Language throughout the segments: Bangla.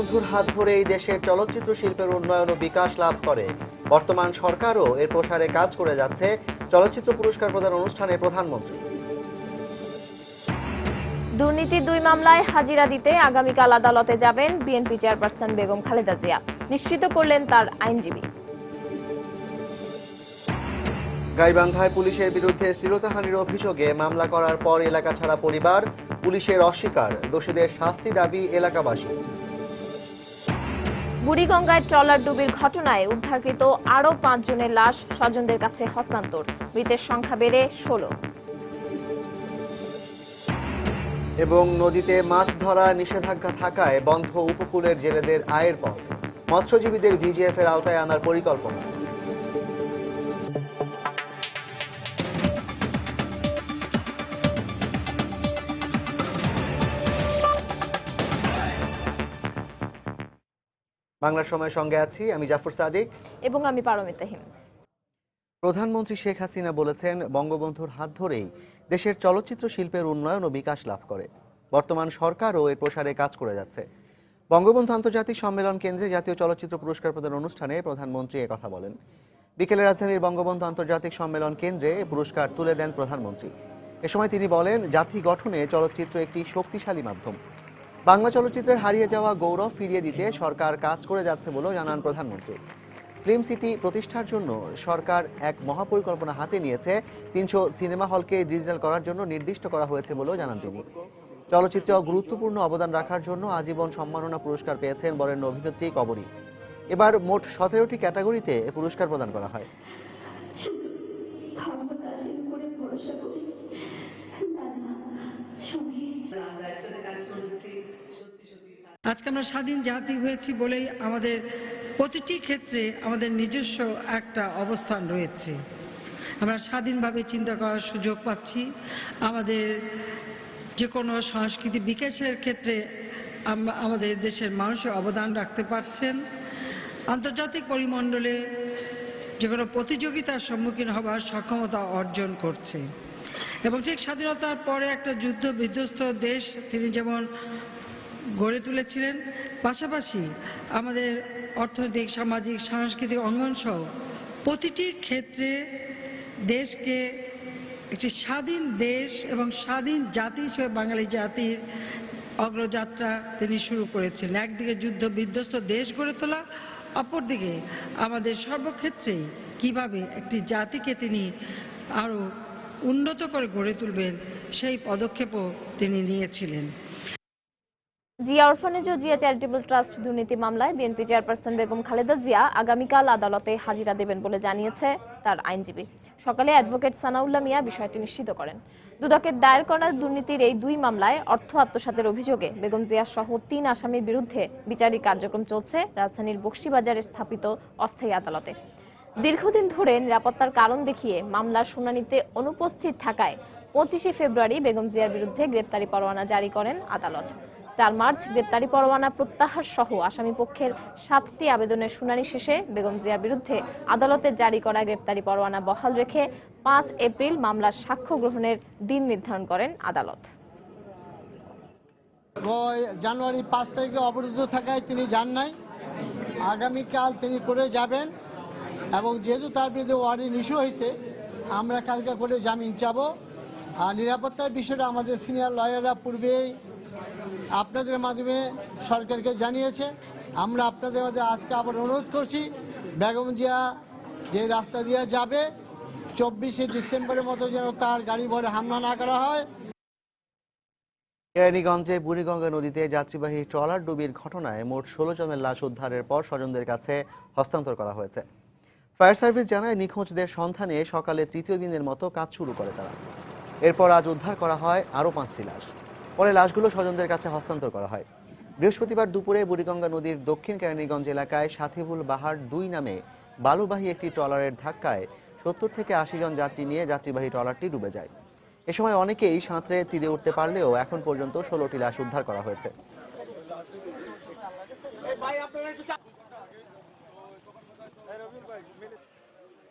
বঙ্গবন্ধুর হাত ধরে এই দেশের চলচ্চিত্র শিল্পের উন্নয়ন ও বিকাশ লাভ করে। বর্তমান সরকারও এর প্রসারে কাজ করে যাচ্ছে চলচ্চিত্র পুরস্কার প্রদান অনুষ্ঠানে প্রধানমন্ত্রী। দুর্নীতির দুই মামলায় হাজিরা দিতে আগামীকাল আদালতে যাবেন বিএনপি চেয়ারপারসন বেগম খালেদা জিয়া। নিশ্চিত করলেন তার আইনজীবী। গাইবান্ধায় পুলিশের বিরুদ্ধে শ্লীলতাহানির অভিযোগে মামলা করার পর এলাকা ছাড়া পরিবার পুলিশের অস্বীকার। দোষীদের শাস্তি দাবি এলাকাবাসী বুড়িগঙ্গায় ট্রলার ডুবির ঘটনায় উদ্ধারকৃত আরও পাঁচজনের লাশ স্বজনদের কাছে হস্তান্তর। মৃতের সংখ্যা বেড়ে ষোলো। এবং নদীতে মাছ ধরা নিষেধাজ্ঞা থাকায় বন্ধ উপকূলের জেলেদের আয়ের পথ। মৎস্যজীবীদের ভিজিএফ এর আওতায় আনার পরিকল্পনা। বাংলা সময়ের সঙ্গে আছি আমি জাফর সাদিক। এবং আমি পারমিতাহীন প্রধানমন্ত্রী শেখ হাসিনা বলেছেন বঙ্গবন্ধুর হাত ধরেই দেশের চলচ্চিত্র শিল্পের উন্নয়ন ও বিকাশ লাভ করে। বর্তমান সরকারও এর প্রসারে কাজ করে যাচ্ছে। বঙ্গবন্ধু আন্তর্জাতিক সম্মেলন কেন্দ্রে জাতীয় চলচ্চিত্র পুরস্কার প্রদান অনুষ্ঠানে প্রধানমন্ত্রী কথা বলেন। বিকেলে রাজধানীর বঙ্গবন্ধু আন্তর্জাতিক সম্মেলন কেন্দ্রে পুরস্কার তুলে দেন প্রধানমন্ত্রী। এ সময় তিনি বলেন জাতি গঠনে চলচ্চিত্র একটি শক্তিশালী মাধ্যম। বাংলা চলচ্চিত্রের হারিয়ে যাওয়া গৌরব ফিরিয়ে দিতে সরকার কাজ করে যাচ্ছে বলেও জানান প্রধানমন্ত্রী। ফিল্ম সিটি প্রতিষ্ঠার জন্য সরকার এক মহাপরিকল্পনা হাতে নিয়েছে। তিনশো সিনেমা হলকে ডিজিটাল করার জন্য নির্দিষ্ট করা হয়েছে বলেও জানান তিনি। চলচ্চিত্রে গুরুত্বপূর্ণ অবদান রাখার জন্য আজীবন সম্মাননা পুরস্কার পেয়েছেন বরেণ্য অভিনেত্রী কবরী। এবার মোট সতেরোটি ক্যাটাগরিতে পুরস্কার প্রদান করা হয়। সঙ্গে আজকে আমরা স্বাধীন জাতি হয়েছি বলেই আমাদের প্রতিটি ক্ষেত্রে আমাদের নিজস্ব একটা অবস্থান রয়েছে। আমরা স্বাধীনভাবে চিন্তা করার সুযোগ পাচ্ছি। আমাদের যে কোনো সংস্কৃতি বিকাশের ক্ষেত্রে আমাদের দেশের মানুষের অবদান রাখতে পারছেন। আন্তর্জাতিক পরিমণ্ডলে যে কোনো প্রতিযোগিতার সম্মুখীন হবার সক্ষমতা অর্জন করছে। এবং ঠিক স্বাধীনতার পরে একটা যুদ্ধ বিধ্বস্ত দেশ, তিনি যেমন গড়ে তুলেছিলেন। পাশাপাশি আমাদের অর্থনৈতিক, সামাজিক, সাংস্কৃতিক অঙ্গন সহ প্রতিটি ক্ষেত্রে দেশকে একটি স্বাধীন দেশ এবং স্বাধীন জাতি হিসেবে বাঙালি জাতির অগ্রযাত্রা তিনি শুরু করেছিলেন। একদিকে যুদ্ধ বিধ্বস্ত দেশ গড়ে তোলা, অপরদিকে আমাদের সর্বক্ষেত্রেই কীভাবে একটি জাতিকে তিনি আরও উন্নত করে গড়ে তুলবেন সেই পদক্ষেপও তিনি নিয়েছিলেন। জিয়া অরফানেজ ও জিয়া চ্যারিটেবল ট্রাস্ট দুর্নীতি মামলায় বিএনপি চেয়ারপারসন বেগম খালেদা জিয়া আগামীকাল আদালতে হাজিরা দেবেন বলে জানিয়েছে তার আইনজীবী। সকালে অ্যাডভোকেট সানাউল্লাহ মিয়া বিষয়টি নিশ্চিত করেন। দুদকের দায়ের করা দুর্নীতির এই দুই মামলায় অর্থ আত্মসাতের অভিযোগে বেগম জিয়া সহ তিন আসামির বিরুদ্ধে বিচারিক কার্যক্রম চলছে রাজধানীর বক্সিবাজারে স্থাপিত অস্থায়ী আদালতে। দীর্ঘদিন ধরে নিরাপত্তার কারণ দেখিয়ে মামলার শুনানিতে অনুপস্থিত থাকায় পঁচিশে ফেব্রুয়ারি বেগম জিয়ার বিরুদ্ধে গ্রেপ্তারি পরোয়ানা জারি করেন আদালত। চার মার্চ গ্রেপ্তারি পরোয়ানা প্রত্যাহার সহ আসামি পক্ষের সাতটি আবেদনের শুনানি শেষে বেগম জিয়ার বিরুদ্ধে আদালতে জারি করা গ্রেপ্তারি পরোয়ানা বহাল রেখে পাঁচ এপ্রিল মামলার সাক্ষ্য গ্রহণের দিন নির্ধারণ করেন আদালত। জানুয়ারি পাঁচ তারিখে অবরুদ্ধ থাকায় তিনি যান নাই। আগামীকাল তিনি করে যাবেন এবং যেহেতু তার বিরুদ্ধে ওয়ারেন্ট ইস্যু হয়েছে, আমরা কালকে করে জামিন চাব। আর নিরাপত্তার বিষয়টা আমাদের সিনিয়র লয়াররা পূর্বেই আপনাদের মাধ্যমে সরকারকে জানিয়েছে। আমরা আপনাদের মধ্যে আজকে আবার অনুরোধ করছি, বেগম জিয়া যে রাস্তা দিয়ে যাবে, চব্বিশে ডিসেম্বরের মতো যেন তার গাড়ি ভরে হামলা না করা হয়। কেরানীগঞ্জে বুড়িগঙ্গা নদীতে যাত্রীবাহী ট্রলার ডুবির ঘটনায় মোট ষোলো জনের লাশ উদ্ধারের পর স্বজনদের কাছে হস্তান্তর করা হয়েছে। ফায়ার সার্ভিস জানায়, নিখোঁজদের সন্ধানে সকালে তৃতীয় দিনের মতো কাজ শুরু করে তারা। এরপর আজ উদ্ধার করা হয় আরও পাঁচটি লাশ। পরে লাশগুলো স্বজনদের কাছে হস্তান্তর করা হয়। বৃহস্পতিবার দুপুরে বুড়িগঙ্গা নদীর দক্ষিণ কেরানীগঞ্জ এলাকায় সাথিবুল বাহার দুই নামে বালুবাহী একটি ট্রলারের ধাক্কায় সত্তর থেকে আশি জন যাত্রী নিয়ে যাত্রীবাহী ট্রলারটি ডুবে যায়। এ সময় অনেকেই সাঁতরে তীরে উঠতে পারলেও এখন পর্যন্ত ষোলোটি লাশ উদ্ধার করা হয়েছে।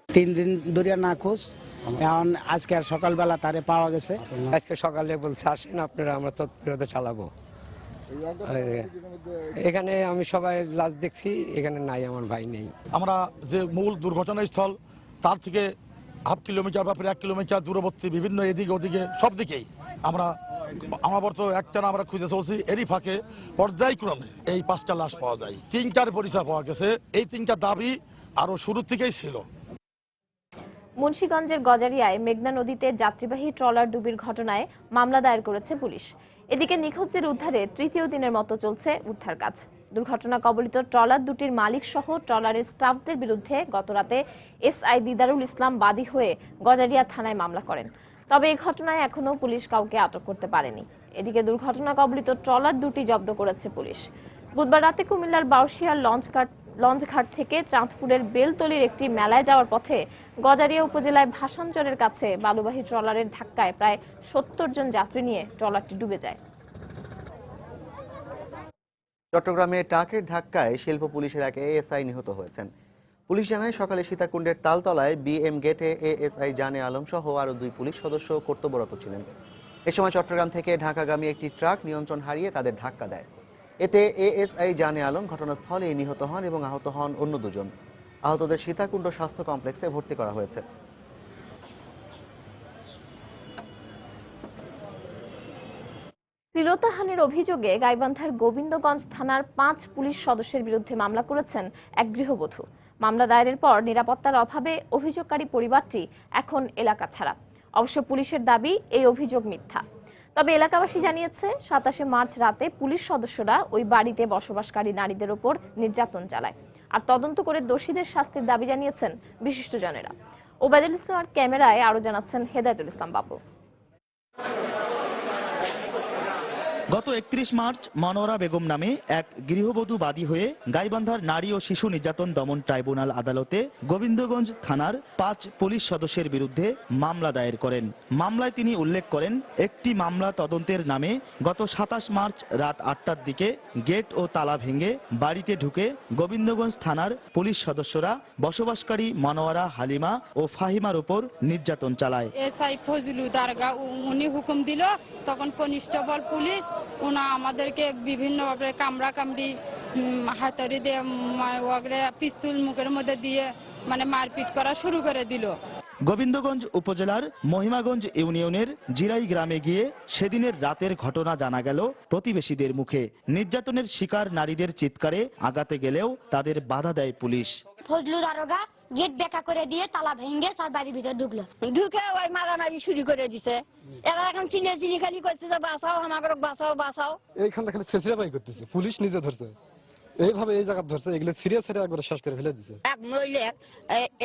তিন দিন ধরে না খোঁজ এখন আজকে আর সকালবেলা তারে পাওয়া গেছে। আজকে সকালে বলছে আসেন আপনারা আমরা তৎপরতা চালাবো। এখানে আমি সবাই লাশ দেখছি এখানে নাই আমার ভাই নেই। আমরা যে মূল দুর্ঘটনাস্থল তার থেকে হাফ কিলোমিটার বা প্রায় এক কিলোমিটার দূরবর্তী বিভিন্ন এদিকে ওদিকে সব দিকেই আমরা আমার তো একটা আমরা খুঁজে চলছি এরই ফাঁকে পর্যায়ক্রমে এই পাঁচটা লাশ পাওয়া যায়। তিনটার পরিচয় পাওয়া গেছে। এই তিনটা দাবি আরও শুরু থেকেই ছিল। মুন্সিগঞ্জের গজারিয়ায় মেঘনা নদীতে যাত্রীবাহী ট্রলার ডুবির ঘটনায় মামলা দায়ের করেছে পুলিশ। এদিকে নিখোঁজদের উদ্ধারে তৃতীয় দিনের মতো চলছে উদ্ধার কাজ। দুর্ঘটনা কবলিত ট্রলার দুটির মালিক সহ ট্রলারের স্টাফদের বিরুদ্ধে গতরাতে এসআই দিদারুল ইসলাম বাদী হয়ে গজারিয়া থানায় মামলা করেন। তবে এই ঘটনায় এখনও পুলিশ কাউকে আটক করতে পারেনি। এদিকে দুর্ঘটনা কবলিত ট্রলার দুটি জব্দ করেছে পুলিশ। বুধবার রাতে কুমিল্লার বাউশিয়ার লঞ্চঘাট লঞ্চঘাট থেকে চাঁদপুরের বেলতলির একটি মেলায় যাওয়ার পথে গজারিয়া উপজেলায় ভাসানচরের কাছে বালুবাহী ট্রলারের ধাক্কায় প্রায় সত্তর জন যাত্রী নিয়ে ট্রলারটি ডুবে যায়। চট্টগ্রামে ট্রাকের ধাক্কায় শিল্প পুলিশের এক এএসআই নিহত হয়েছেন। পুলিশ জানায়, সকালে সীতাকুণ্ডের তালতলায় বিএম গেটে এএসআই জানে আলম সহ আরও দুই পুলিশ সদস্য কর্তব্যরত ছিলেন। এ সময় চট্টগ্রাম থেকে ঢাকাগামী একটি ট্রাক নিয়ন্ত্রণ হারিয়ে তাদের ধাক্কা দেয়। এতে এএসআই জানে আলম ঘটনাস্থলেই নিহত হন এবং আহত হন অন্য দুজন। আহতদের সীতাকুণ্ড স্বাস্থ্য কমপ্লেক্সে ভর্তি করা হয়েছে। শ্লীলতাহানির অভিযোগে গাইবান্ধার গোবিন্দগঞ্জ থানার পাঁচ পুলিশ সদস্যের বিরুদ্ধে মামলা করেছেন এক গৃহবধূ। মামলা দায়েরের পর নিরাপত্তার অভাবে অভিযোগকারী পরিবারটি এখন এলাকা ছাড়া। অবশ্য পুলিশের দাবি, এই অভিযোগ মিথ্যা। তবে এলাকাবাসী জানিয়েছে, সাতাশে মার্চ রাতে পুলিশ সদস্যরা ওই বাড়িতে বসবাসকারী নারীদের ওপর নির্যাতন চালায়। আর তদন্ত করে দোষীদের শাস্তির দাবি জানিয়েছেন বিশিষ্টজনেরা ওবায়দুল ইসলামের ক্যামেরায় আরও জানাচ্ছেন হেদায়তুল ইসলাম বাবু। গত একত্রিশ মার্চ মনোয়ারা বেগম নামে এক গৃহবধূ বাদী হয়ে গাইবান্ধার নারী ও শিশু নির্যাতন দমন ট্রাইব্যুনাল আদালতে গোবিন্দগঞ্জ থানার পাঁচ পুলিশ সদস্যের বিরুদ্ধে মামলা দায়ের করেন। মামলায় তিনি উল্লেখ করেন, একটি মামলা তদন্তের নামে গত সাতাশ মার্চ রাত আটটার দিকে গেট ও তালা ভেঙে বাড়িতে ঢুকে গোবিন্দগঞ্জ থানার পুলিশ সদস্যরা বসবাসকারী মনোয়ারা হালিমা ও ফাহিমার উপর নির্যাতন চালায়। এসআই ফজলু দারগা উনি হুকুম দিল, তখন কনিস্টেবল পুলিশ ওনা আমাদেরকে বিভিন্নভাবে কামড়া কামড়ি হাতারি দিয়ে ওগরে পিস্তুল মুখের মধ্যে দিয়ে মানে মারপিট করা শুরু করে দিল। গোবিন্দগঞ্জ উপজেলার মহিমাগঞ্জ ইউনিয়নের জিরাই গ্রামে গিয়ে সেদিনের রাতের ঘটনা জানা গেল প্রতিবেশীদের মুখে। নির্যাতনের শিকার নারীদের চিৎকারে আগাতে গেলেও তাদের বাধা দেয় পুলিশ। ফজলু দারোগা গেট বেকা করে দিয়ে তালা ভেঙে তার বাড়ির ভিতরে ঢুকলো। ঢুকে ওই মারামারি শুরু করে দিছে। এরা এখন চিনে চিনি খালি করছে যে, বাঁচাও আমাকে, বাঁচাও বাঁচাও। এইখানটা খালি ছেঁচড়াবাই করতেছে, পুলিশ নিজে ধরছে। এইভাবে এই জায়গা ধরছে এগুলো সিরিয়াস ছেড়ে একবার শ্বাস করে ফেলে দিছে। এক নইলে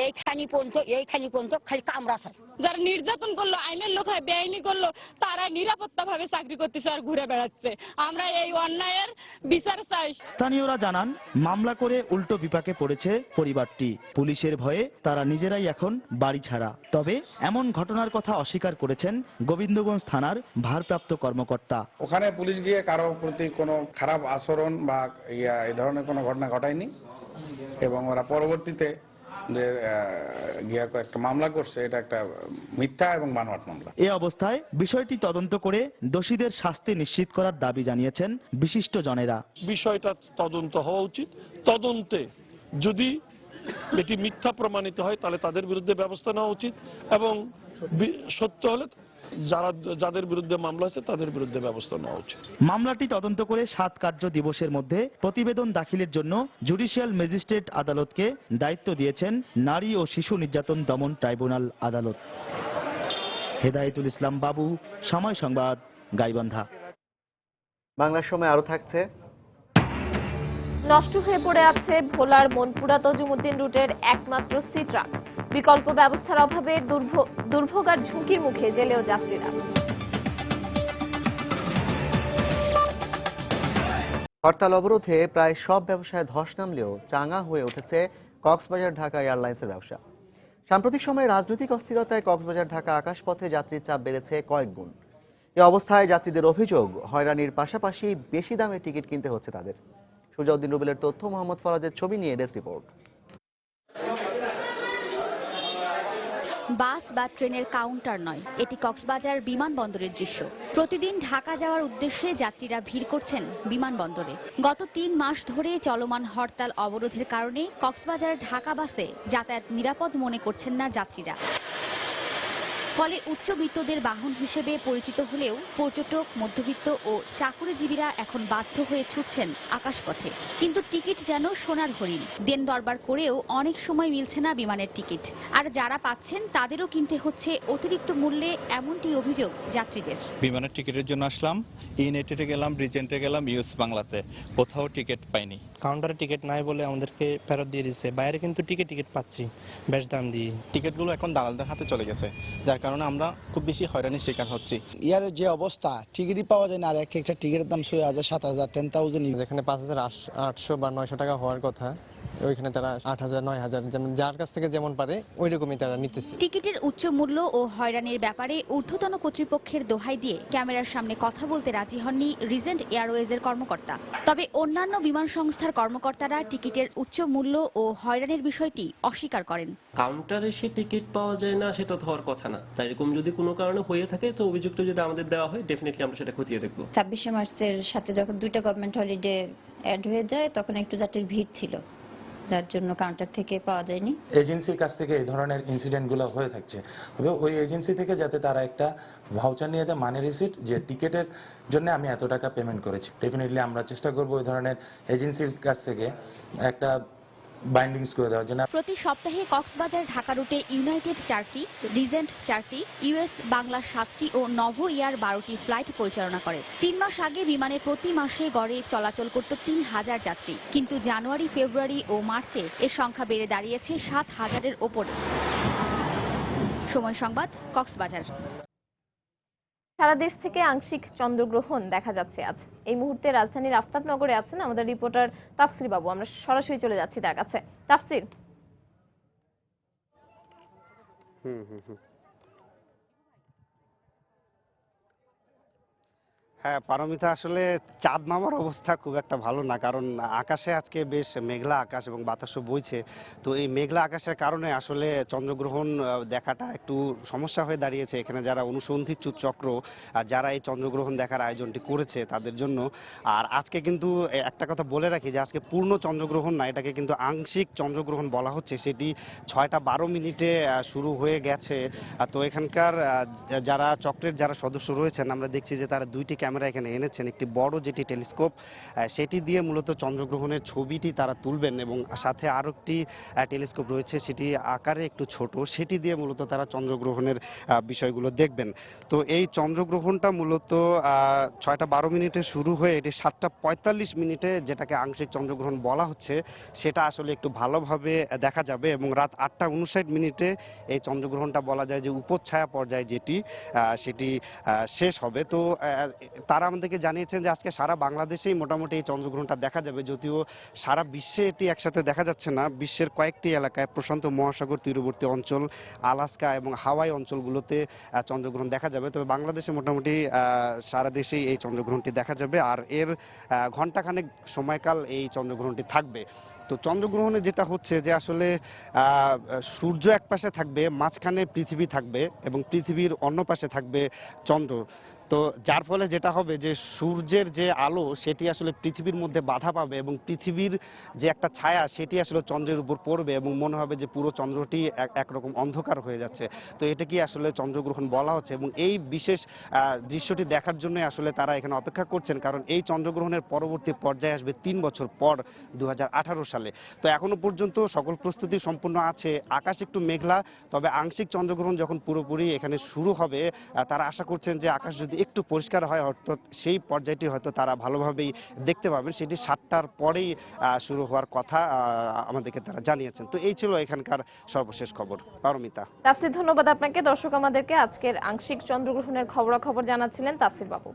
এইখানি পর্যন্ত এইখানি পর্যন্ত খালি কামড়াছে যারা নির্যাতন করল আইনের লোক হয় বেআইনি করল তারা নিরাপত্তা ভাবে চাকরি করতেছে আর ঘুরে বেড়াচ্ছে। আমরা এই অন্যায়ের বিচার চাই। স্থানীয়রা জানান মামলা করে উল্টো বিপাকে পড়েছে পরিবারটি। পুলিশের ভয়ে তারা নিজেরাই এখন বাড়ি ছাড়া। তবে এমন ঘটনার কথা অস্বীকার করেছেন গোবিন্দগঞ্জ থানার ভারপ্রাপ্ত কর্মকর্তা। ওখানে পুলিশ গিয়ে কারও প্রতি কোনো খারাপ আচরণ বা ইয়া এই ধরনের কোনো ঘটনা ঘটায়নি। এবং ওরা পরবর্তীতে যে গিয়া একটা মামলা করছে এটা একটা মিথ্যা এবং মানহাট মামলা। এ অবস্থায় বিষয়টি তদন্ত করে দোষীদের শাস্তি নিশ্চিত করার দাবি জানিয়েছেন বিশিষ্ট জনেরা বিষয়টা তদন্ত হওয়া উচিত। তদন্তে যদি এটি মিথ্যা প্রমাণিত হয় তাহলে তাদের বিরুদ্ধে ব্যবস্থা নেওয়া উচিত এবং সত্য হলে যারা যাদের বিরুদ্ধে মামলা আছে তাদের বিরুদ্ধে ব্যবস্থা নেওয়া উচিত। মামলাটি তদন্ত করে সাত কার্য দিবসের মধ্যে প্রতিবেদন দাখিলের জন্য জুডিশিয়াল ম্যাজিস্ট্রেট আদালতকে দায়িত্ব দিয়েছেন নারী ও শিশু নির্যাতন দমন ট্রাইব্যুনাল আদালত। হেদায়েতুল ইসলাম বাবু সময় সংবাদ গাইবান্ধা। বাংলার সময় আরও থাকছে। নষ্ট হয়ে পড়ে আছে ভোলার মনপুরা তজুমুদ্দিন রুটের একমাত্র সি ট্রাক বিকল্প ব্যবস্থার অভাবে দুর্ভো- দুর্ভোগ আর ঝুঁকির মুখে জেলেও যাত্রীরা। হরতাল অবরোধে প্রায় সব ব্যবসায় ধস নামলেও চাঙা হয়ে উঠেছে কক্সবাজার ঢাকা এয়ারলাইন্সের ব্যবসা। সাম্প্রতিক সময়ে রাজনৈতিক অস্থিরতায় কক্সবাজার ঢাকা আকাশপথে যাত্রীর চাপ বেড়েছে কয়েক গুণ। এ অবস্থায় যাত্রীদের অভিযোগ, হয়রানির পাশাপাশি বেশি দামে টিকিট কিনতে হচ্ছে তাদের। সুজাউদ্দিন রুবেলের তথ্য, মোহাম্মদ ফরাজের ছবি নিয়ে ডেস্ক রিপোর্ট। বাস বা ট্রেনের কাউন্টার নয়, এটি কক্সবাজার বিমানবন্দরের দৃশ্য। প্রতিদিন ঢাকা যাওয়ার উদ্দেশ্যে যাত্রীরা ভিড় করছেন বিমানবন্দরে। গত তিন মাস ধরে চলমান হরতাল অবরোধের কারণে কক্সবাজার ঢাকা বাসে যাতায়াত নিরাপদ মনে করছেন না যাত্রীরা। ফলে উচ্চবিত্তদের বাহন হিসেবে পরিচিত হলেও পর্যটক মধ্যবিত্ত ও চাকুরিজীবীরা এখন বাধ্য হয়ে ছুটছেন আকাশপথে। কিন্তু টিকিট যেন সোনার হরিণ। দেন দরবার করেও অনেক সময় মিলছে না বিমানের টিকিট। আর যারা পাচ্ছেন তাদেরও কিনতে হচ্ছে অতিরিক্ত মূল্যে এমনটি অভিযোগ যাত্রীদের। বিমানের টিকিটের জন্য আসলাম। ইনেটেটে গেলাম রিজেন্টে গেলাম ইউএস বাংলাতে। কোথাও টিকিট পাইনি। কাউন্টারে টিকিট নাই বলে আমাদেরকে ফেরত দিয়ে দিচ্ছে। বাইরে কিন্তু টিকিট টিকিট পাচ্ছি। বেশ দাম দিয়ে। টিকিটগুলো এখন দালালদের হাতে চলে গেছে। যার কারণে আমরা খুব বেশি হয়রানির শিকার হচ্ছি। ইয়ারের যে অবস্থা টিকিটই পাওয়া যায় না। আর এক একটা টিকিটের দাম ছয় হাজার সাত হাজার টেন থাউজেন্ড যেখানে পাঁচ হাজার আটশো বা নয়শো টাকা হওয়ার কথা ওইখানে তারা আট হাজার নয় হাজার যেমন যার কাছ থেকে যেমন পারে ওই রকমই তারা নিতেছে। টিকিটের উচ্চ মূল্য ও হয়রানির ব্যাপারে ঊর্ধ্বতন কর্তৃপক্ষের দোহাই দিয়ে ক্যামেরার সামনে কথা বলতে রাজি হননি রিজেন্ট এয়ারওয়েজের কর্মকর্তা। তবে অন্যান্য বিমান সংস্থার কর্মকর্তারা টিকিটের উচ্চ মূল্য ও হয়রানির বিষয়টি অস্বীকার করেন। কাউন্টারে সে টিকিট পাওয়া যায় না সেটা তো হওয়ার কথা না। তাই এরকম যদি কোনো কারণে হয়ে থাকে তো অভিযোগটা যদি আমাদের দেওয়া হয় ডেফিনেটলি আমরা সেটা খতিয়ে দেখব। ছাব্বিশে মার্চের সাথে যখন দুইটা গভর্নমেন্ট হলিডে অ্যাড হয়ে যায় তখন একটু যাত্রীর ভিড় ছিল। যার জন্য কাউন্টার থেকে পাওয়া যায়নি। এজেন্সির কাছ থেকে এই ধরনের ইনসিডেন্টগুলো হয়ে থাকছে। তবে ওই এজেন্সি থেকে যাতে তারা একটা ভাউচার নিয়ে দেয় মানি রিসিট যে টিকিটের জন্য আমি এত টাকা পেমেন্ট করেছি। ডেফিনেটলি আমরা চেষ্টা করব ওই ধরনের এজেন্সির কাছ থেকে একটা বাইন্ডিংস করে দেওয়ার জন্য। প্রতি সপ্তাহে কক্সবাজার ঢাকা রুটে ইউনাইটেড চারটি, রিজেন্ট চারটি, ইউএস বাংলা সাতটি ও নভো ইয়ার বারোটি ফ্লাইট পরিচালনা করে। তিন মাস আগে বিমানে প্রতি মাসে গড়ে চলাচল করত তিন হাজার যাত্রী। কিন্তু জানুয়ারি, ফেব্রুয়ারি ও মার্চে এর সংখ্যা বেড়ে দাঁড়িয়েছে সাত হাজারের ওপরে। সময় সংবাদ, কক্সবাজার। সারা দেশ থেকে আংশিক চন্দ্রগ্রহণ দেখা যাচ্ছে আজ। এই মুহূর্তে রাজধানীর আফতাবনগরে আছেন আমাদের রিপোর্টার তাফসির বাবু। আমরা সরাসরি চলে যাচ্ছি তার কাছে। তাফসির। হুম হুম হুম। হ্যাঁ পারমিতা আসলে চাঁদ মামার অবস্থা খুব একটা ভালো না। কারণ আকাশে আজকে বেশ মেঘলা আকাশ এবং বাতাসও বইছে। তো এই মেঘলা আকাশের কারণে আসলে চন্দ্রগ্রহণ দেখাটা একটু সমস্যা হয়ে দাঁড়িয়েছে। এখানে যারা অনুসন্ধিৎসু চক্র আর যারা এই চন্দ্রগ্রহণ দেখার আয়োজনটি করেছে তাদের জন্য। আর আজকে কিন্তু একটা কথা বলে রাখি যে, আজকে পূর্ণ চন্দ্রগ্রহণ না, এটাকে কিন্তু আংশিক চন্দ্রগ্রহণ বলা হচ্ছে। সেটি ছয়টা বারো মিনিটে শুরু হয়ে গেছে। তো এখানকার যারা চক্রের যারা সদস্য রয়েছেন, আমরা দেখছি যে তারা দুইটি ক্যামেরা এখানে এনেছেন একটি বড় যেটি টেলিস্কোপ সেটি দিয়ে মূলত চন্দ্রগ্রহণের ছবিটি তারা তুলবেন এবং সাথে আরও একটি টেলিস্কোপ রয়েছে সেটি আকারে একটু ছোট, সেটি দিয়ে মূলত তারা চন্দ্রগ্রহণের বিষয়গুলো দেখবেন। তো এই চন্দ্রগ্রহণটা মূলত ছয়টা বারো মিনিটে শুরু হয়ে এটি সাতটা পঁয়তাল্লিশ মিনিটে যেটাকে আংশিক চন্দ্রগ্রহণ বলা হচ্ছে, সেটা আসলে একটু ভালোভাবে দেখা যাবে এবং রাত আটটা উনষাট মিনিটে এই চন্দ্রগ্রহণটা বলা যায় যে উপচ্ছায়া পর্যায়ে যেটি সেটি শেষ হবে। তো তারা আমাদেরকে জানিয়েছেন যে আজকে সারা বাংলাদেশেই মোটামুটি এই চন্দ্রগ্রহণটা দেখা যাবে যদিও সারা বিশ্বে এটি একসাথে দেখা যাচ্ছে না। বিশ্বের কয়েকটি এলাকায় প্রশান্ত মহাসাগর তীরবর্তী অঞ্চল আলাস্কা এবং হাওয়াই অঞ্চলগুলোতে চন্দ্রগ্রহণ দেখা যাবে। তবে বাংলাদেশে মোটামুটি সারা দেশেই এই চন্দ্রগ্রহণটি দেখা যাবে আর এর আহ, ঘণ্টাখানেক সময়কাল এই চন্দ্রগ্রহণটি থাকবে। তো চন্দ্রগ্রহণে যেটা হচ্ছে যে আসলে সূর্য এক পাশে থাকবে মাঝখানে পৃথিবী থাকবে এবং পৃথিবীর অন্য পাশে থাকবে চন্দ্র। তো যার ফলে যেটা হবে যে সূর্যের যে আলো, সেটি আসলে পৃথিবীর মধ্যে বাধা পাবে এবং পৃথিবীর যে একটা ছায়া, সেটি আসলে চন্দ্রের উপর পড়বে এবং মনে হবে যে পুরো চন্দ্রটি এক- একরকম অন্ধকার হয়ে যাচ্ছে। তো এটা কি আসলে চন্দ্রগ্রহণ বলা হচ্ছে এবং এই বিশেষ দৃশ্যটি দেখার জন্য আসলে তারা এখানে অপেক্ষা করছেন কারণ এই চন্দ্রগ্রহণের পরবর্তী পর্যায়ে আসবে তিন বছর পর দু হাজার আঠারো সালে। তো এখনও পর্যন্ত সকল প্রস্তুতি সম্পূর্ণ আছে, আকাশ একটু মেঘলা, তবে আংশিক চন্দ্রগ্রহণ যখন পুরোপুরি এখানে শুরু হবে তারা আশা করছেন যে আকাশ যদি একটু পরিষ্কার হয়, অর্থাৎ সেই পর্যায়টি হয়তো তারা ভালোভাবেই দেখতে পাবেন। সেটি সাতটার পরেই শুরু হওয়ার কথা আমাদেরকে তারা জানিয়েছেন। তো এই ছিল এখানকার সর্বশেষ খবর। পারমিতা। তাফসির, ধন্যবাদ আপনাকে। দর্শক আমাদেরকে আজকের আংশিক চন্দ্রগ্রহণের খবরাখবর জানাচ্ছিলেন তাফসির বাবু।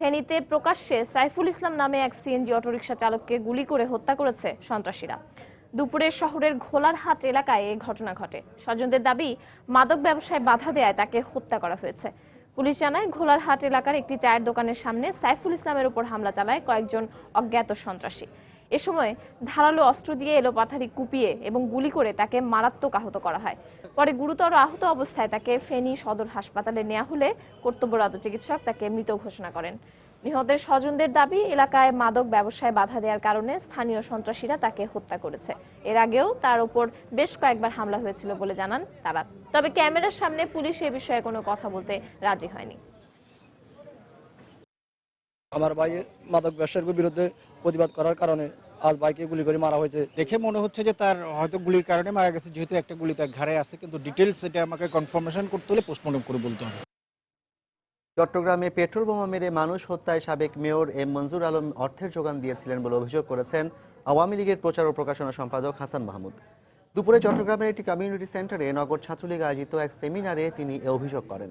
ফেনীতে প্রকাশ্যে সাইফুল ইসলাম নামে এক সিএনজি অটোরিকশা চালককে গুলি করে হত্যা করেছে সন্ত্রাসীরা। দুপুরে শহরের ঘোলারহাট এলাকায় এ ঘটনা ঘটে। স্বজনদের দাবি, মাদক ব্যবসায় বাধা দেয় তাকে হত্যা করা হয়েছে। পুলিশ জানায় ঘোলারহাট এলাকার একটি চায়ের দোকানের সামনে সাইফুল ইসলামের উপর হামলা চালায় কয়েকজন অজ্ঞাত সন্ত্রাসী। এ সময় ধারালো অস্ত্র দিয়ে এলোপাথারি কুপিয়ে এবং গুলি করে তাকে মারাত্মক আহত করা হয়। পরে গুরুতর আহত অবস্থায় তাকে ফেনী সদর হাসপাতালে নেওয়া হলে কর্তব্যরত চিকিৎসক তাকে মৃত ঘোষণা করেন। নিহতের স্বজনদের দাবি এলাকায় মাদক ব্যবসায় বাধা দেওয়ার কারণে স্থানীয় সন্ত্রাসীরা তাকে হত্যা করেছে। এর আগেও তার উপর বেশ কয়েকবার হামলা হয়েছিল বলে জানান তারা। তবে ক্যামেরার সামনে পুলিশ এ বিষয়ে কোনো কথা বলতে রাজি হয়নি। আমার ভাইয়ের মাদক ব্যবসার বিরুদ্ধে প্রতিবাদ করার কারণে আজ ভাইকে গুলি করে মারা হয়েছে। দেখে মনে হচ্ছে যে তার হয়তো গুলির কারণে মারা গেছে যেহেতু একটা গুলি তার ঘাড়ে আছে কিন্তু ডিটেলস এটা আমাকে কনফার্মেশন করতে হলে পোস্টমর্টম করে বলতে হবে। চট্টগ্রামে পেট্রোল বোমা মেরে মানুষ হত্যায় সাবেক মেয়র এম মঞ্জুর আলম অর্থের যোগান দিয়েছিলেন বলে অভিযোগ করেছেন আওয়ামী লীগের প্রচার ও প্রকাশনা সম্পাদক হাসান মাহমুদ। দুপুরে চট্টগ্রামের একটি কমিউনিটি সেন্টারে নগর ছাত্রলীগ আয়োজিত এক সেমিনারে তিনি এ অভিযোগ করেন।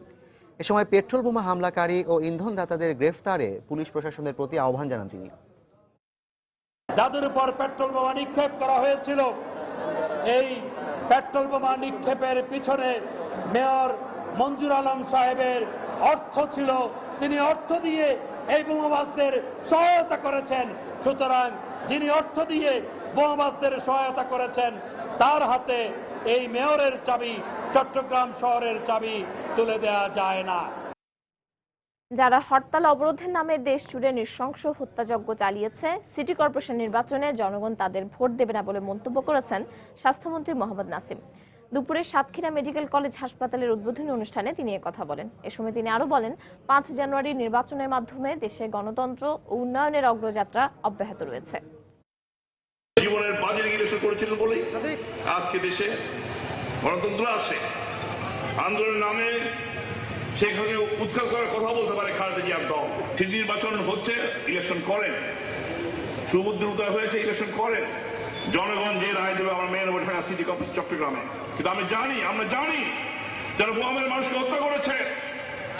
এ সময় পেট্রোল বোমা হামলাকারী ও ইন্ধনদাতাদের গ্রেফতারে পুলিশ প্রশাসনের প্রতি আহ্বান জানান তিনি। যাদের উপর পেট্রোল বোমা নিক্ষেপ করা হয়েছিল, এই পেট্রোল বোমা নিক্ষেপের পিছনে মেয়র মঞ্জুর আলম সাহেবের অর্থ ছিল, তিনি অর্থ দিয়ে এই বোমাবাজদের সহায়তা করেছেন। সুতরাং যিনি অর্থ দিয়ে বোমাবাজদের সহায়তা করেছেন, তার হাতে এই মেয়রের চাবি, চট্টগ্রাম শহরের চাবি তুলে দেয়া যায় না। যারা হরতাল অবরোধের নামে দেশ জুড়ে নৃশংস হত্যাযজ্ঞ চালিয়েছে, সিটি কর্পোরেশন নির্বাচনে জনগণ তাদের ভোট দেবে না বলে মন্তব্য করেছেন স্বাস্থ্যমন্ত্রী মোহাম্মদ নাসিম। দুপুরে সাতক্ষীরা মেডিকেল কলেজ হাসপাতালের উদ্বোধনী অনুষ্ঠানে তিনি কথা বলেন। এ সময় তিনি আরও বলেন, পাঁচ জানুয়ারি নির্বাচনের মাধ্যমে দেশে গণতন্ত্র ও উন্নয়নের অগ্রযাত্রা অব্যাহত রয়েছে। জীবনের বাজি রেগুলেশন করেছিলেন বলেই আজকে দেশে গণতন্ত্র আছে। আন্দোলনের নামে সেখানে উৎখাত করার কথা বলতে পারে খালেদা জিয়ার দল। ঠিক নির্বাচন হচ্ছে ইলেকশন করেন। সুবুদ্ধ উদয় হয়েছে ইলেকশন করেন। জনগণ যে রায় দেবে, আমার মেয়ে নেব ঢাকা সিটি কর্পোরেশন চট্টগ্রামে। কিন্তু আমি জানি, আমরা জানি যারা বোমামের মানুষকে হত্যা করেছে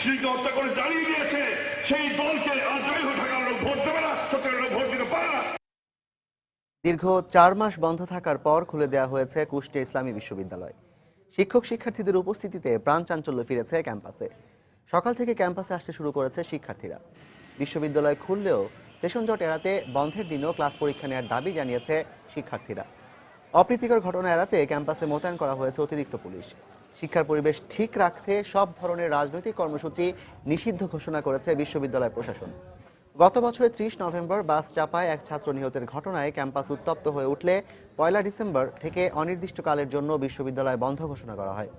শিশুকে হত্যা করে জানিয়ে দিয়েছে, সেই দলকে আর যাই হোক ঢাকার লোক ভোট দেবে না, চট্টগ্রামের লোক ভোট দিতে পারে না। দীর্ঘ চার মাস বন্ধ থাকার পর খুলে দেওয়া হয়েছে কুষ্টিয়া ইসলামী বিশ্ববিদ্যালয়। শিক্ষক শিক্ষার্থীদের উপস্থিতিতে প্রাণ চাঞ্চল্য ফিরেছে ক্যাম্পাসে। সকাল থেকে ক্যাম্পাসে আসতে শুরু করেছে শিক্ষার্থীরা। বিশ্ববিদ্যালয় খুললেও সেশন জট এড়াতে বন্ধের দিনও ক্লাস পরীক্ষা নেওয়ার দাবি জানিয়েছে শিক্ষার্থীরা। অপ্রীতিকর ঘটনা এড়াতে ক্যাম্পাসে মোতায়েন করা হয়েছে অতিরিক্ত পুলিশ। শিক্ষার পরিবেশ ঠিক রাখতে সব ধরনের রাজনৈতিক কর্মসূচি নিষিদ্ধ ঘোষণা করেছে বিশ্ববিদ্যালয় প্রশাসন। গত বছরের ত্রিশ নভেম্বর বাস চাপায় এক ছাত্র নিহতের ঘটনায় ক্যাম্পাস উত্তপ্ত হয়ে উঠলে পয়লা ডিসেম্বর থেকে অনির্দিষ্টকালের জন্য বিশ্ববিদ্যালয় বন্ধ ঘোষণা করা হয়।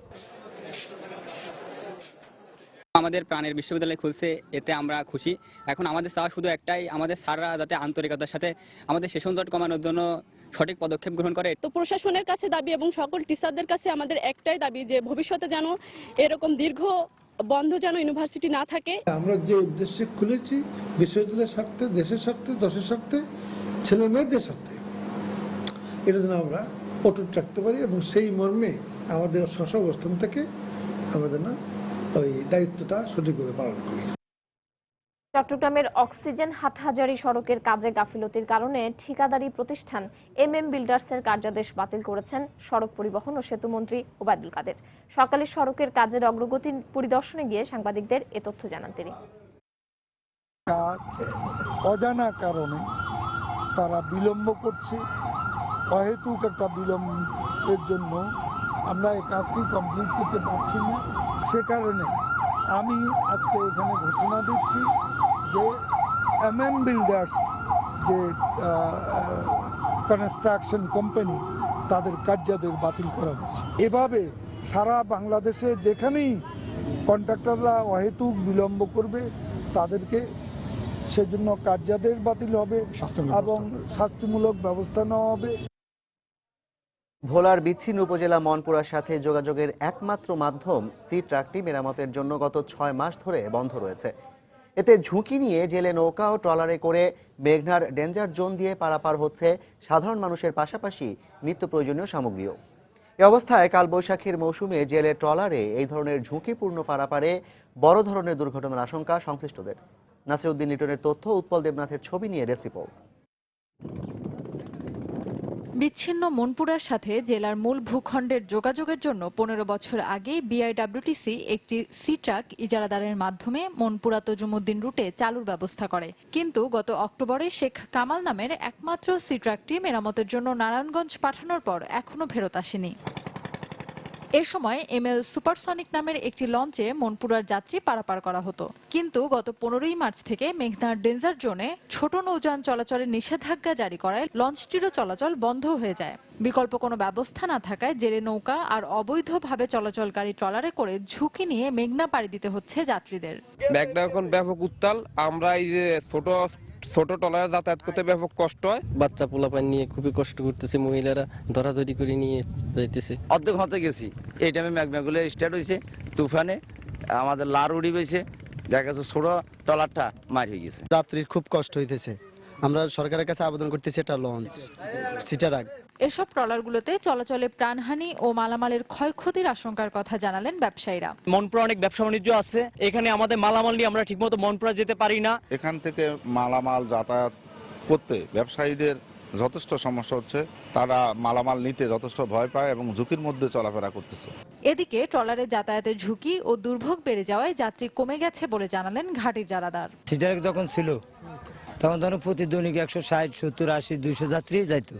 আমাদের প্রাণের বিশ্ববিদ্যালয় খুলছে, এতে আমরা খুশি। এখন আমাদের চাওয়া শুধু একটাই, আমাদের স্যাররা যাতে আন্তরিকতার সাথে আমাদের সেশন জট কমানোর জন্য সঠিক পদক্ষেপ গ্রহণ করে। তো প্রশাসনের কাছে দাবি এবং সকল টিচারদের কাছে আমাদের একটাই দাবি যে ভবিষ্যতে যেন এরকম দীর্ঘ বন্ধ যেন ইউনিভার্সিটি না থাকে। আমরা যে উদ্দেশ্যে খুলেছি, বিশ্ববিদ্যালয়ের স্বার্থে, দেশের স্বার্থে, দশের স্বার্থে, ছেলে মেয়েদের স্বার্থে, এটা যেন আমরা অটুট রাখতে পারি এবং সেই মর্মে আমাদের স্ব অবস্থান থেকে আমাদের না ওই দায়িত্বটা সঠিকভাবে পালন করি। চট্টগ্রামের অক্সিজেন হাটহাজারী সড়কের কাজে গাফিলতির কারণে ঠিকাদারি প্রতিষ্ঠান এম এম বিল্ডার্সের কার্যাদেশ বাতিল করেছেন সড়ক পরিবহন ও সেতুমন্ত্রী ওবায়দুল কাদের। সকালে সড়কের কাজের অগ্রগতি পরিদর্শনে গিয়ে সাংবাদিকদের এ তথ্য জানান তিনি। অজানা কারণে তারা বিলম্ব করছে। অহেতুক একটা বিলম্বের জন্য আমরা এই কাজটি কমপ্লিট করতে পারছি না। সে কারণে আমি আজকে এখানে ঘোষণা দিচ্ছি যে এম এম বিল্ডার্স যে কনস্ট্রাকশন কোম্পানি তাদের কার্যাদেশ বাতিল করা হচ্ছে। এভাবে সারা বাংলাদেশে যেখানেই কন্ট্রাক্টররা অহেতুক বিলম্ব করবে তাদেরকে সেজন্য কার্যাদেশ বাতিল হবে এবং শাস্তিমূলক ব্যবস্থা নেওয়া হবে। ভোলার বিচ্ছিন্ন উপজেলা মনপুরার সাথে যোগাযোগের একমাত্র মাধ্যম সি ট্রাকটি মেরামতের জন্য গত ছয় মাস ধরে বন্ধ রয়েছে। এতে ঝুঁকি নিয়ে জেলে নৌকা ও ট্রলারে করে মেঘনার ডেঞ্জার জোন দিয়ে পারাপার হচ্ছে সাধারণ মানুষের পাশাপাশি নিত্য প্রয়োজনীয় সামগ্রীও। এ অবস্থায় কাল বৈশাখীর মৌসুমে জেলে ট্রলারে এই ধরনের ঝুঁকিপূর্ণ পারাপারে বড় ধরনের দুর্ঘটনার আশঙ্কা সংশ্লিষ্টদের। নাসিরউদ্দিন লিটনের তথ্য, উৎপল দেবনাথের ছবি নিয়ে ডেস্ক রিপোর্ট বিচ্ছিন্ন মনপুরার সাথে জেলার মূল ভূখণ্ডের যোগাযোগের জন্য পনেরো বছর আগে বিআইডব্লিউটিসি একটি সি ট্রাক ইজারাদারের মাধ্যমে মনপুরা তজুমুদ্দিন রুটে চালুর ব্যবস্থা করে। কিন্তু গত অক্টোবরে শেখ কামাল নামের একমাত্র সি ট্রাকটি মেরামতের জন্য নারায়ণগঞ্জ পাঠানোর পর এখনও ফেরত আসেনি। এ সময় এমএল সুপারসনিক নামের একটি লঞ্চে মনপুরার যাত্রী পারাপার করা হতো। কিন্তু গত পনেরোই মার্চ থেকে মেঘনার ডেঞ্জার জোনে ছোট নৌযান চলাচলের নিষেধাজ্ঞা জারি করায় লঞ্চটিরও চলাচল বন্ধ হয়ে যায়। বিকল্প কোনো ব্যবস্থা না থাকায় জেলে নৌকা আর অবৈধভাবে চলাচলকারী ট্রলারে করে ঝুঁকি নিয়ে মেঘনা পাড়ি দিতে হচ্ছে যাত্রীদের। মেঘনা এখন ব্যাপক উত্তাল। আমরা এই যে ছোট ছোট টলারে যাতায়াত করতে ব্যাপক কষ্ট হয়। বাচ্চা পোলা পোলাপান নিয়ে খুবই কষ্ট করতেছে মহিলারা ধরাধরি করে নিয়ে যাইতেছে। অর্ধেক হতে গেছি। এই টাইমে ম্যাগম্যাগুলো স্টার্ট হয়েছে তুফানে আমাদের লার উড়ি বেছে দেখা গেছে ছোট টলারটা মার হয়ে গেছে। যাত্রীর খুব কষ্ট হইতেছে। আমরা সরকারের কাছে আবেদন করতেছি এটা লঞ্চ সিটারাগ এসব ট্রলারগুলোতে চলাচলে প্রাণহানি ও মালামালের ক্ষয়ক্ষতির আশঙ্কার কথা জানালেন ব্যবসায়ীরা। মনপুরা অনেক ব্যবসা বাণিজ্য আছে এখানে আমাদের মালামাল নিয়ে আমরা ঠিকমতো মনপুরা যেতে পারি না। এখান থেকে মালামাল যাতায়াত করতে ব্যবসায়ীদের যথেষ্ট সমস্যা হচ্ছে তারা মালামাল নিতে যথেষ্ট ভয় পায় এবং ঝুঁকির মধ্যে চলাফেরা করতেছে। এদিকে ট্রলারে যাতায়াতের ঝুঁকি ও দুর্ভোগ বেড়ে যাওয়ায় যাত্রী কমে গেছে বলে জানালেন ঘাটির জারাদার। সিটার যখন ছিল তখন ধরো প্রতি দৈনিক একশো ষাট সত্তর আশি দুইশো যাত্রী যাইতো।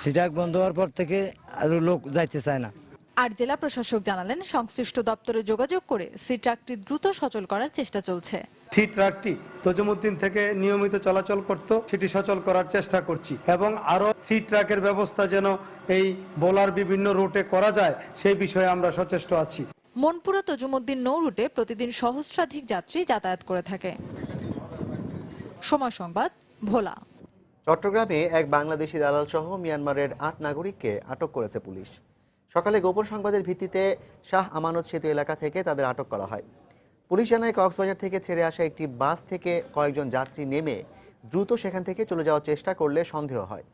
সিটাক বন্ধ হওয়ার পর থেকে আরও লোক যাইতে চায় না। আর জেলা প্রশাসক জানালেন সংশ্লিষ্ট দপ্তরে যোগাযোগ করে সি ট্রাকটি দ্রুত সচল করার চেষ্টা চলছে। সি ট্রাকটি তজুমুদ্দিন থেকে নিয়মিত চলাচল করত সেটি সচল করার চেষ্টা করছি। এবং আরও সি ট্রাকের ব্যবস্থা যেন এই বোলার বিভিন্ন রুটে করা যায় সেই বিষয়ে আমরা সচেষ্ট আছি। মনপুরা তজুমুদ্দিন নৌ রুটে প্রতিদিন সহস্রাধিক যাত্রী যাতায়াত করে থাকে। সময় সংবাদ, ভোলা। চট্টগ্রামে এক বাংলাদেশি দালাল সহ মিয়ানমারের আট নাগরিককে আটক করেছে পুলিশ। সকালে গোপন সংবাদের ভিত্তিতে শাহ আমানত সেতু এলাকা থেকে তাদের আটক করা হয়। পুলিশ জানায়, কক্সবাজার থেকে ছেড়ে আসা একটি বাস থেকে কয়েকজন যাত্রী নেমে দ্রুত সেখান থেকে চলে যাওয়ার চেষ্টা করলে সন্দেহ হয়।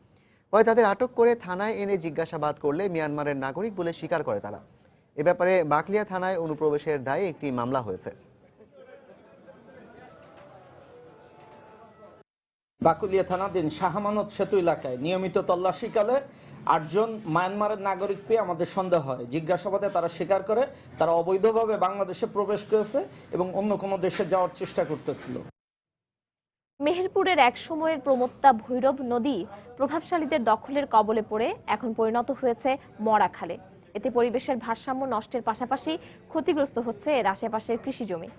পরে তাদের আটক করে থানায় এনে জিজ্ঞাসাবাদ করলে মিয়ানমারের নাগরিক বলে স্বীকার করে তারা। এ ব্যাপারে বাকলিয়া থানায় অনুপ্রবেশের দায়ে একটি মামলা হয়েছে। বাকুলিয়া থানাধীন শাহমানত সেতু এলাকায় নিয়মিত তল্লাশিকালে আটজন মায়ানমারের নাগরিক পেয়ে আমাদের সন্দেহ হয়। জিজ্ঞাসাবাদে তারা স্বীকার করে তারা অবৈধভাবে বাংলাদেশে প্রবেশ করেছে এবং অন্য কোনো দেশে যাওয়ার চেষ্টা করতেছিল। মেহেরপুরের এক সময়ের প্রমত্তা ভৈরব নদী প্রভাবশালীদের দখলের কবলে পড়ে এখন পরিণত হয়েছে মরা খালে এতে পরিবেশের ভারসাম্য নষ্টের পাশাপাশি ক্ষতিগ্রস্ত হচ্ছে এর আশেপাশের কৃষি জমি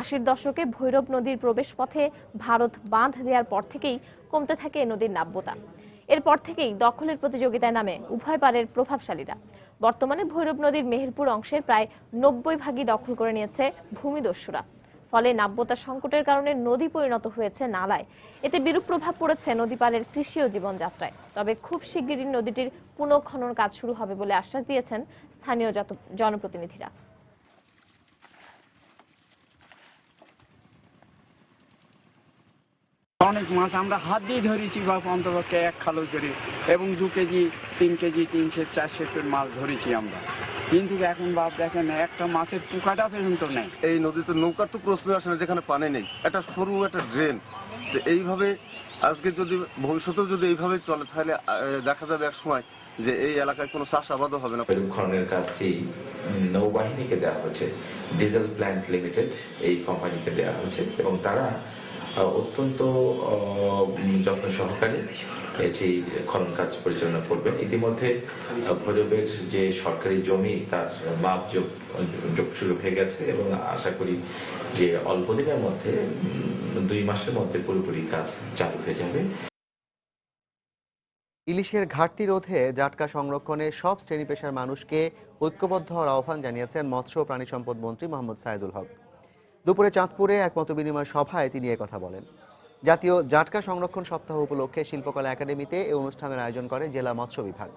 আশির দশকে ভৈরব নদীর প্রবেশপথে ভারত বাঁধ দেওয়ার পর থেকেই কমতে থাকে নদীর নাব্যতা। এরপর থেকেই দখলের প্রতিযোগিতায় নামে উভয় পারের প্রভাবশালীরা। বর্তমানে ভৈরব নদীর মেহেরপুর অংশের প্রায় নব্বই ভাগই দখল করে নিয়েছে ভূমিদস্যুরা। ফলে নাব্যতা সংকটের কারণে নদী পরিণত হয়েছে নালায়। এতে বিরূপ প্রভাব পড়েছে নদী পাড়ের কৃষি ও জীবনযাত্রায়। তবে খুব শিগগিরই নদীটির পুনঃখনন কাজ শুরু হবে বলে আশ্বাস দিয়েছেন স্থানীয় জনপ্রতিনিধিরা। অনেক মাছ আমরা হাত দিয়ে ধরেছি বা অন্তপক্ষে এক খালো করে। এবং দু কেজি তিন কেজি তিনশো চারশো টন মাছ ধরেছি আমরা। কিন্তু এখন বাপ দেখেন একটা মাছের পোকাটা পর্যন্ত নেই। এই নদীতে নৌকা তো প্রশ্ন আসে না যেখানে পানি নেই। একটা সরু একটা ড্রেন। তো এইভাবে আজকে যদি ভবিষ্যতেও যদি এইভাবে চলে তাহলে দেখা যাবে এক সময় যে এই এলাকায় কোনো চাষাবাদও হবে না। খননের কাজটি নৌবাহিনীকে দেওয়া হয়েছে। ডিজেল প্ল্যান্ট লিমিটেড এই কোম্পানিকে দেওয়া হয়েছে। এবং তারা অত্যন্ত যত্ন সহকারে এটি খনন কাজ পরিচালনা করবেন। ইতিমধ্যে ভৈরবের যে সরকারি জমি, তার মাপ যোগ শুরু হয়ে গেছে এবং আশা করি যে অল্প দিনের মধ্যে দুই মাসের মধ্যে পুরোপুরি কাজ চালু হয়ে যাবে। ইলিশের ঘাটতি রোধে জাটকা সংরক্ষণে সব শ্রেণি পেশার মানুষকে ঐক্যবদ্ধ হওয়ার আহ্বান জানিয়েছেন মৎস্য প্রাণী সম্পদ মন্ত্রী মোহাম্মদ সাইদুল হক। দুপুরে চাঁদপুরে এক মতবিনিময় সভায় তিনি কথা বলেন। জাতীয় জাটকা সংরক্ষণ সপ্তাহ উপলক্ষে শিল্পকলা একাডেমিতে এই অনুষ্ঠানের আয়োজন করে জেলা মৎস্য বিভাগ।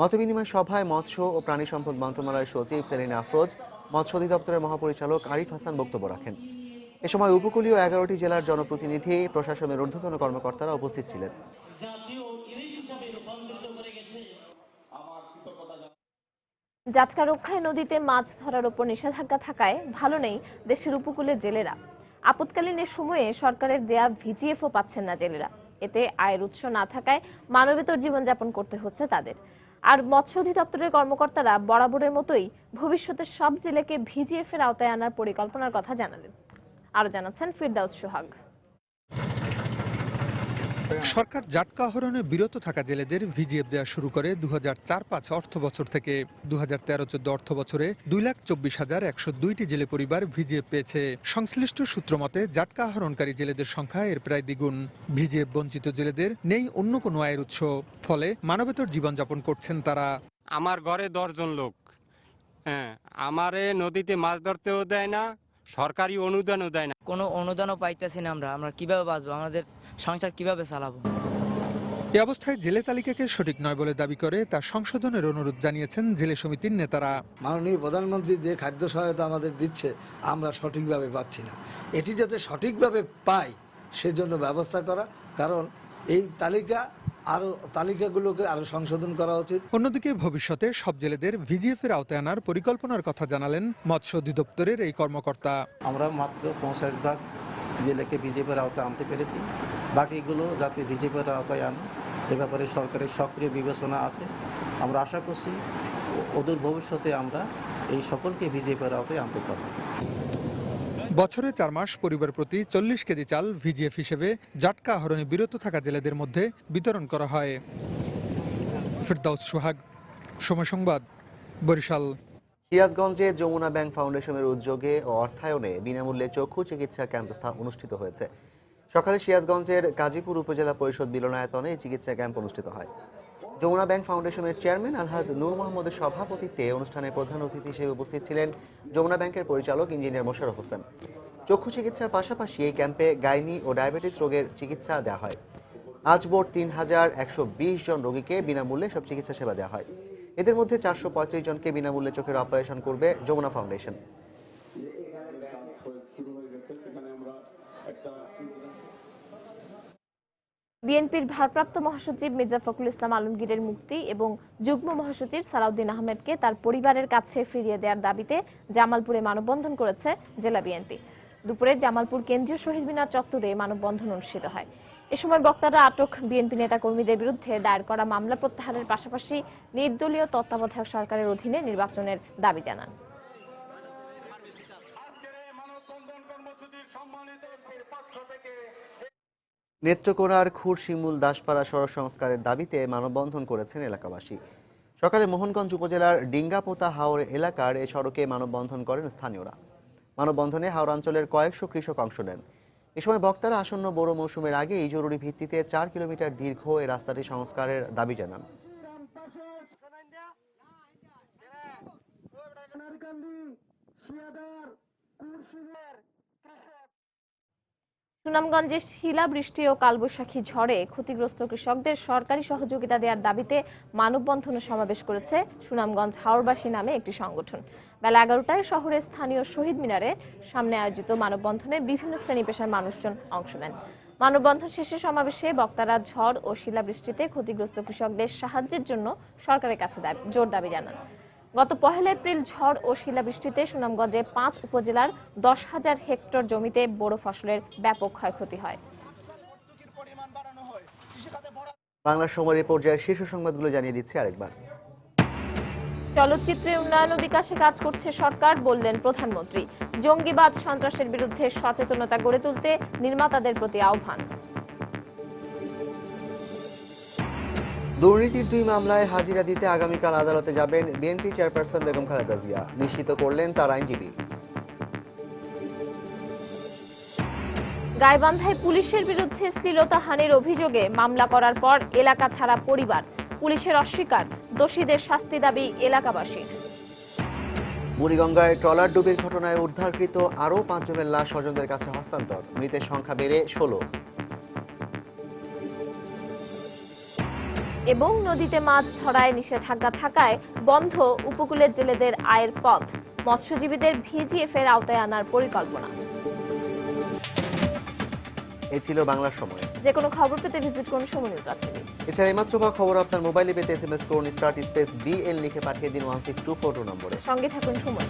মতবিনিময় সভায় মৎস্য ও প্রাণী সম্পদ মন্ত্রণালয়ের সচিব সেলিনা আফরোজ, মৎস্য অধিদপ্তরের মহাপরিচালক আরিফ হাসান বক্তব্য রাখেন। এ সময় উপকূলীয় এগারোটি জেলার জনপ্রতিনিধি, প্রশাসনের ঊর্ধ্বতন কর্মকর্তারা উপস্থিত ছিলেন। জাটকা রক্ষায় নদীতে মাছ ধরার উপর নিষেধাজ্ঞা থাকায় ভালো নেই দেশের উপকূলে জেলেরা। আপৎকালীন এ সময়ে সরকারের দেয়া ভিজিএফও পাচ্ছেন না জেলেরা। এতে আয়ের উৎস না থাকায় মানবেতর জীবনযাপন করতে হচ্ছে তাদের। আর মৎস্য অধিদপ্তরের কর্মকর্তারা বরাবরের মতোই ভবিষ্যতে সব জেলেকে ভিজিএফ এর আওতায় আনার পরিকল্পনার কথা জানালেন। আরও জানাচ্ছেন ফিরদাউস সোহাগ। সরকার জাটকা আহরণে বিরত থাকা জেলেদের ভিজিএফ দেওয়া শুরু করে দু চার পাঁচ অর্থ বছর থেকে দু হাজার তেরো চোদ্দ অর্থ বছরে দুই লাখ চব্বিশ হাজার একশো দুইটি জেলে পরিবার ভিজিএফ পেয়েছে। সংশ্লিষ্ট সূত্র মতে জাটকা আহরণকারী জেলেদের সংখ্যা এর প্রায় দ্বিগুণ। ভিজিএফ বঞ্চিত জেলেদের নেই অন্য কোনো আয়ের উৎস। ফলে মানবেতর জীবনযাপন করছেন তারা। আমার ঘরে দশজন লোক। হ্যাঁ আমারে নদীতে মাছ ধরতেও দেয় না সরকারি অনুদানও দেয় না। কোনো অনুদানও পাইতেছি না আমরা। আমরা কীভাবে বাঁচবো? আমাদের সংসার কীভাবে চালাবো? এ অবস্থায় জেলে তালিকাকে সঠিক নয় বলে দাবি করে তা সংশোধনের অনুরোধ জানিয়েছেন জেলে সমিতির নেতারা। মাননীয় প্রধানমন্ত্রী যে খাদ্য সহায়তা আমাদের দিচ্ছে আমরা সঠিকভাবে পাচ্ছি না। এটি যাতে সঠিকভাবে পাই সেজন্য ব্যবস্থা করা কারণ এই তালিকা আরও তালিকাগুলোকে আরও সংশোধন করা উচিত। অন্যদিকে ভবিষ্যতে সব জেলেদের ভিজিএফ এর আওতায় আনার পরিকল্পনার কথা জানালেন মৎস্য অধিদপ্তরের এই কর্মকর্তা। আমরা মাত্র পঞ্চাশ ভাগ জেলেকে বিজেপির আওতায় আনতে পেরেছি। বাকিগুলো যাতে বিজেপির আওতায় আনে এ ব্যাপারে সরকারের সক্রিয় বিবেচনা আছে। আমরা আশা করছি অদূর ভবিষ্যতে আমরা এই সকলকে বিজেপির আওতায় আনতে পারব। বছরে চার মাস পরিবার প্রতি চল্লিশ কেজি চাল ভিজিএফ হিসেবে জাটকা আহরণে বিরত থাকা জেলেদের মধ্যে বিতরণ করা হয়। ফিরদাউস সোহাগ সময় সংবাদ বরিশাল। সিরাজগঞ্জে যমুনা ব্যাংক ফাউন্ডেশনের উদ্যোগে ও অর্থায়নে বিনামূল্যে চক্ষু চিকিৎসা ক্যাম্প স্থা- অনুষ্ঠিত হয়েছে। সকালে সিরাজগঞ্জের কাজীপুর উপজেলা পরিষদ মিলনায়তনে এই চিকিৎসা ক্যাম্প অনুষ্ঠিত হয়। যমুনা ব্যাংক ফাউন্ডেশনের চেয়ারম্যান আলহাজ নূর মোহাম্মদের সভাপতিত্বে অনুষ্ঠানে প্রধান অতিথি হিসেবে উপস্থিত ছিলেন যমুনা ব্যাংকের পরিচালক ইঞ্জিনিয়ার মোশাররফ হোসেন। চক্ষু চিকিৎসার পাশাপাশি এই ক্যাম্পে গাইনি ও ডায়াবেটিস রোগের চিকিৎসা দেওয়া হয়। আজ মোট তিন হাজার একশো বিশ জন রোগীকে বিনামূল্যে সব চিকিৎসা সেবা দেওয়া হয়। এদের মধ্যে চারশো পঁয়ত্রিশ জনকে বিনামূল্যে চোখের অপারেশন করবে যমুনা ফাউন্ডেশন। বিএনপির ভারপ্রাপ্ত মহাসচিব মির্জা ফখরুল ইসলাম আলমগীরের মুক্তি এবং যুগ্ম মহাসচিব সালাউদ্দিন আহমেদকে তার পরিবারের কাছে ফিরিয়ে দেওয়ার দাবিতে জামালপুরে মানববন্ধন করেছে জেলা বিএনপি। দুপুরে জামালপুর কেন্দ্রীয় শহীদ মিনার চত্বরে মানববন্ধন অনুষ্ঠিত হয়। এ সময় বক্তারা আটক বিএনপি নেতা কর্মীদের বিরুদ্ধে দায়ের করা মামলা প্রত্যাহারের পাশাপাশি নির্দলীয় তত্ত্বাবধায়ক সরকারের অধীনে নির্বাচনের দাবি জানান। নেত্রকোনার খুরশিমুল দাসপাড়া সড়ক সংস্কারের দাবিতে মানববন্ধন করেছেন এলাকাবাসী। সকালে মোহনগঞ্জ উপজেলার ডিঙ্গাপোতা হাওর এলাকার এ সড়কে মানববন্ধন করেন স্থানীয়রা। মানববন্ধনে হাওর অঞ্চলের কয়েকশো কৃষক অংশ নেন। এ সময় বক্তারা আসন্ন বড় মৌসুমের আগে এই জরুরি ভিত্তিতে চার কিলোমিটার দীর্ঘ এ রাস্তাটি সংস্কারের দাবি জানান। সুনামগঞ্জে শিলাবৃষ্টি ও কালবৈশাখী ঝড়ে ক্ষতিগ্রস্ত কৃষকদের সরকারি সহযোগিতা দেওয়ার দাবিতে মানববন্ধন সমাবেশ করেছে সুনামগঞ্জ হাওড়বাসী নামে একটি সংগঠন। বেলা এগারোটায় শহরের স্থানীয় শহীদ মিনারে সামনে আয়োজিত মানববন্ধনে বিভিন্ন শ্রেণি পেশার মানুষজন অংশ নেন। মানববন্ধন শেষে সমাবেশে বক্তারা ঝড় ও শিলাবৃষ্টিতে ক্ষতিগ্রস্ত কৃষকদের সাহায্যের জন্য সরকারের কাছে জোর দাবি জানান। গত পহেলা এপ্রিল ঝড় ও শিলাবৃষ্টিতে সুনামগঞ্জে পাঁচ উপজেলার দশ হাজার হেক্টর জমিতে বোরো ফসলের ব্যাপক ক্ষয়ক্ষতি হয়। বাংলা সময়ের এই পর্যায়ে শীর্ষ সংবাদগুলো জানিয়ে দিচ্ছি আরেকবার। চলচ্চিত্রের উন্নয়ন ও বিকাশে কাজ করছে সরকার বললেন প্রধানমন্ত্রী। জঙ্গিবাদ সন্ত্রাসের বিরুদ্ধে সচেতনতা গড়ে তুলতে নির্মাতাদের প্রতি আহ্বান। দুর্নীতির দুই মামলায় হাজিরা দিতে আগামীকাল আদালতে যাবেন বিএনপি চেয়ারপারসন বেগম খালেদা জিয়া। নিশ্চিত করলেন তার আইনজীবী। গাইবান্ধায় পুলিশের বিরুদ্ধে শ্লীলতাহানির অভিযোগে মামলা করার পর এলাকা ছাড়া পরিবার পুলিশের অস্বীকার দোষীদের শাস্তি দাবি এলাকাবাসীর। বুড়িগঙ্গায় ট্রলার ডুবির ঘটনায় উদ্ধারকৃত আরও পাঁচজনের লাশ স্বজনদের কাছে হস্তান্তর। মৃতের সংখ্যা বেড়ে ষোলো। এবং নদীতে মাছ ধরায় নিষেধাজ্ঞা থাকায় বন্ধ উপকূলের জেলেদের আয়ের পথ। মৎস্যজীবীদের ভিজিএফ এর আওতায় আনার পরিকল্পনা। এ ছিল বাংলার সময়। যে কোনো খবর পেতে ভিজিট করুন সময় নিউজ আছে এছাড়া এইমাত্র পাওয়া খবর আপনার মোবাইলে পেতে এস এম এস করুন স্টার্ট স্পেস বিএল লিখে পাঠিয়ে দিন one six two four two নম্বরে। সঙ্গে থাকুন সময়।